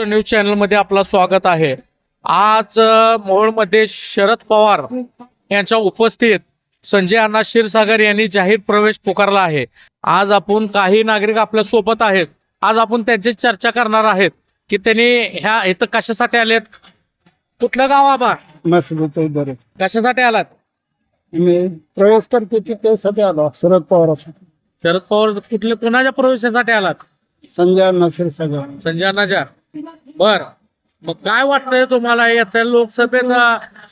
News चॅनलमध्ये आपलं स्वागत आहे. आज मोहोळमध्ये शरद पवार यांच्या उपस्थित संजय अण्णा क्षीरसागर यांनी जाहीर प्रवेश पुकारला आहे. आज आपण काही नागरिक आपल्यासोबत आहेत. आज आपण त्यांची चर्चा करणार आहेत की त्यांनी ह्या इथं कशासाठी आलेत? कुठलं गाव आबा मसबूत कशासाठी आलात? मी प्रवेश करते की त्यासाठी आलो शरद पवारासाठी. शरद पवार कुठल्या कुणाच्या प्रवेशासाठी आलात? संजय नसेल सगळं संजय अण्णाच्या. बर. मग काय वाटतंय तुम्हाला? येत्या लोकसभेत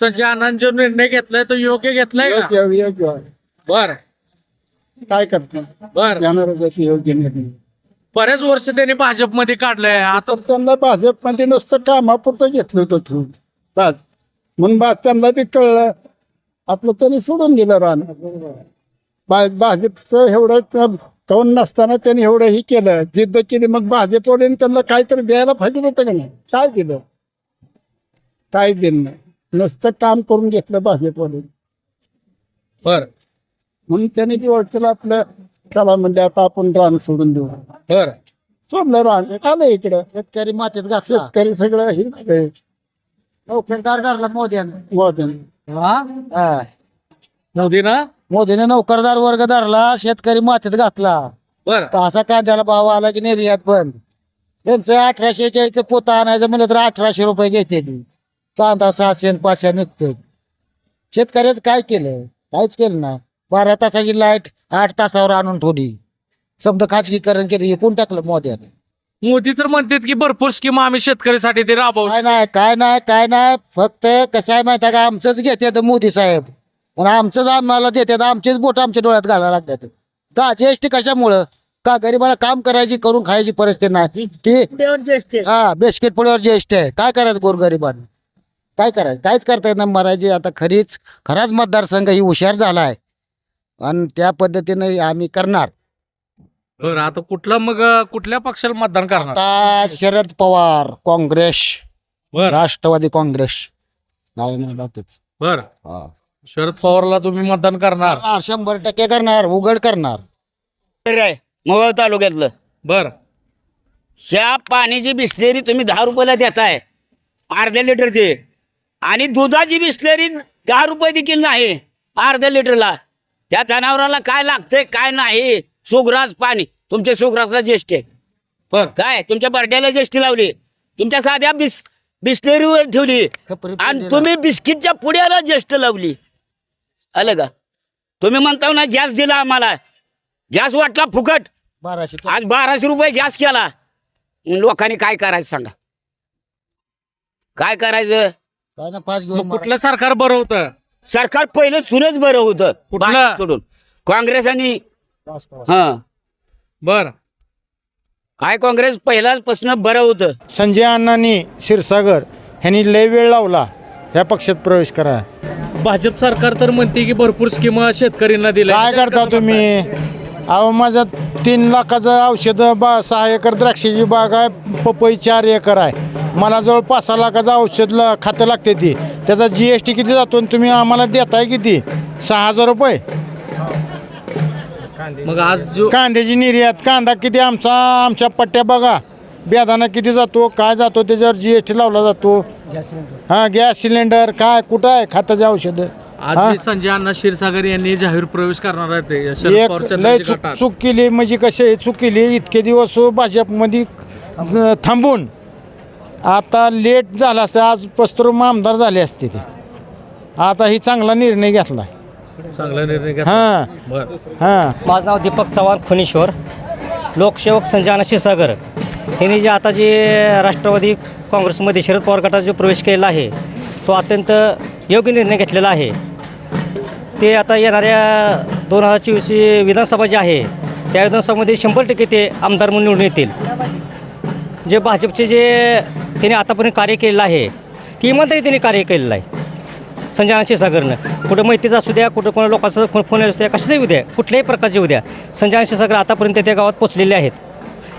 संजय अण्णांचे निर्णय घेतलाय तो योग्य घेतलाय का? योग्य योग्य. आहे. बर. काय करणार? बर. आहे योग्य निर्णय. बरेच वर्ष त्यांनी भाजपमध्ये काढलंय. आता तर त्यांना भाजपमध्ये नुसतं कामापुरतं घेतलं होतं ठेवून. म्हणून बा त्यांना बी कळलं. आपलं त्यांनी सोडून दिलं राहणं बा भाजपचं एवढं काऊन नसताना त्यांनी एवढं ही केलं. जिद्द केली मग भाजपवाल्याने त्यांना काहीतरी द्यायला पाहिजे होतं का नाही? काय दिलं? काय दिलं नाही. नुसतं काम करून घेतलं भाजपवाल्याने. बर. म्हणून त्यांनी बी ओळखलं आपलं चला म्हणजे आता आपण रान सोडून देऊ. बर. सोडलं रान. आलं इकडं. शेतकरी मातीत घातला. शेतकरी सगळं हे झालंय. नोकरदार मोदीने. मोदीने. मोदी ना मोदीने नोकरदार वर्ग धरला शेतकरी मातीत घातला. बर. तर असा कांद्याला भाव आला की निर्यात बंद त्यांचं अठराशेच्या इथं पोता आणायचं म्हणलं तर अठराशे रुपये घेते ती. कांदा सातशे आणि पाचशे निघतो शेतकऱ्याचं काय केलं? काहीच केलं ना बारा तासाची लाइट आठ तासावर आणून ठेवली. समजा खाजगीकरण केलं हे कोण टाकलं मोदीने. मोदी तर म्हणतात की भरपूर स्कीम आम्ही शेतकऱ्यासाठी ते राबवू काय नाही काय नाही काय नाही. फक्त कसं आहे माहिती आहे का? आमचंच घेतात मोदी साहेब. आणि आमचंच आम्हाला देतात आमचेच बोट आमच्या डोळ्यात घालायला लागतात का जीएसटी कशामुळं? का गरीबाला काम करायची करून खायची परिस्थिती नाही. ती हा बिस्किट पुढ्यावर जीएसटी आहे. काय करायचं गोरगरिबांना काय करायचं? काहीच करता येत नाही मराठी. आता खरीच खराच मतदारसंघ ही हुशार झालाय. आणि त्या पद्धतीने आम्ही करणार. बर आता कुठला मग कुठल्या पक्षाला मतदान करणार? आता शरद पवार काँग्रेस बर. राष्ट्रवादी काँग्रेस. नाही नाही बाकीच. बर. हा. शरद पवारला तुम्ही मतदान करणार. करणार, शंभर टक्के करणार उघड करणार. आहे मोहोळ तालुक्यातलं. बर. ह्या पाण्याची बिस्लेरी तुम्ही दहा रुपयाला देताय अर्ध्या लिटरची. आणि दुधाची बिस्लेरी दहा रुपये देखील नाही अर्ध्या लिटरला. त्या जनावराला काय लागतंय काय नाही सुग्रास पाणी. तुमच्या सुग्रासला ज्येष्ठ आहे. बर. काय तुमच्या बर्ड्याला ज्येष्ठी लावली. तुमच्या साध्या बिस बिस्लेरीवर ठेवली. आणि तुम्ही बिस्किटच्या पुड्याला ज्येष्ठ लावली. आलं का? तुम्ही म्हणता ना गॅस दिला आम्हाला. गॅस वाटला फुकट. बाराशे आज बाराशे रुपये गॅस केला. मग लोकांनी काय करायचं सांगा? काय करायचं? काय ना पाच मग घेऊन कुठलं सरकार बरं होतं? सरकार पहिलं सुनच बरं होतं. कुठलं? भाजप सोडून. काँग्रेस आणि. हा. बर. काय काँग्रेस पहिल्यापासून बरं होतं? संजय अण्णांनी क्षीरसागर ह्यांनी लय वेळ लावला. ह्या पक्षात प्रवेश करा. भाजप सरकार तर म्हणते की भरपूर स्कीम शेतकऱ्यांना दिल्या. काय करता तुम्ही? अहो माझा तीन लाखाचं औषध बा सहा एकर द्राक्षाची बाग आहे पपई चार एकर आहे. मला जवळ पाच सहा लाखाचं औषध ला खातं लागते ती. त्याचा जी एस टी किती जातो आणि तुम्ही आम्हाला देताय किती? सहा हजार रुपये. मग आज जो कांद्याची निर्यात कांदा किती आमचा आमच्या पट्ट्या बघा. बेदाना किती जातो काय जातो त्याच्यावर जी एस टी लावला जातो. हां गॅस सिलेंडर काय कुठं आहे खाताचे औषधं? आज हा? जे संजय अण्णा क्षीरसागर यांनी जाहीर प्रवेश करणार आहेत ते शरद एक पवारच्या लय चूक गटात. चूक केली म्हणजे कसे चूक केली इतके दिवस भाजपमध्ये ज- थांबून. आता लेट झाला असतं आज पस्तुरम आमदार झाले असते ते. आता ही चांगला निर्णय घेतला. चांगला निर्णय घेतला. हां. बर. हां. माझं नाव दीपक चव्हाण खुनेश्वर. लोकसेवक संजय क्षीरसागर. यांनी जे आता जे राष्ट्रवादी काँग्रेसमध्ये शरद पवार गटात जो प्रवेश केलेला आहे तो अत्यंत योग्य निर्णय घेतलेला आहे. ते आता येणाऱ्या दोन हजार चोवीस विधानसभा जी आहे त्या विधानसभामध्ये शंभर टक्के ते आमदार म्हणून निवडून येतील. जे भाजपचे जे त्यांनी आतापर्यंत कार्य केलेलं आहे ती इमानदारी त्यांनी कार्य केलेलं आहे. संजय क्षीरसागरनं कुठं मैत्रीचं असू द्या कुठं कोणा लोकांचा फोन फोन असू द्या कशाचाही उद्या कुठल्याही प्रकारचे उद्या संजय क्षीरसागर आतापर्यंत त्या गावात पोचलेले आहेत.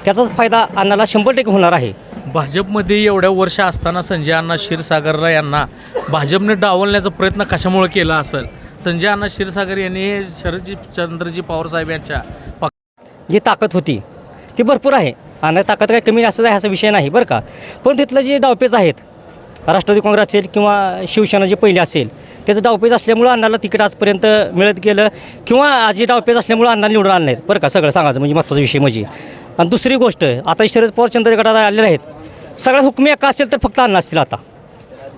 त्याचाच फायदा अण्णाला शंभर टक्के होणार आहे. भाजपमध्ये एवढ्या वर्ष असताना संजय अण्णा क्षीरसागर यांना भाजपने डावलण्याचा प्रयत्न कशामुळे केला असेल? संजय अण्णा क्षीरसागर यांनी शरदजी चंद्रजी पवार साहेब यांच्या जी ताकद होती ती भरपूर आहे. आणि ताकद काही कमी असं आहे असा विषय नाही बरं का? पण तिथलं जे डावपेच आहेत राष्ट्रवादी काँग्रेस असेल किंवा शिवसेना जे पहिले असेल त्याचं डावपेच असल्यामुळं अण्णाला तिकीट आजपर्यंत मिळत गेलं. किंवा आज जे डावपेच असल्यामुळं अण्णा निवडून आणले नाहीत बरं का? सगळं सांगायचं म्हणजे महत्त्वाचा विषय म्हणजे. आणि दुसरी गोष्ट आता शरद पवार चंद्र गटात आलेले आहेत. सगळ्यात हुकमी एका असेल तर फक्त अण्णा असतील आता.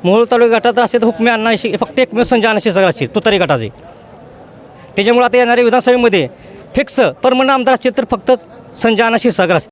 मोहोळ तालुका गटात असेल तर हुकमी अण्णा फक्त एकमेव संजय अण्णाशी सगळं असतील तुतारी गटाचे. त्याच्यामुळे आता येणाऱ्या विधानसभेमध्ये फिक्स परमनंट आमदार असतील तर फक्त संजय अण्णाशी सगळं असतील.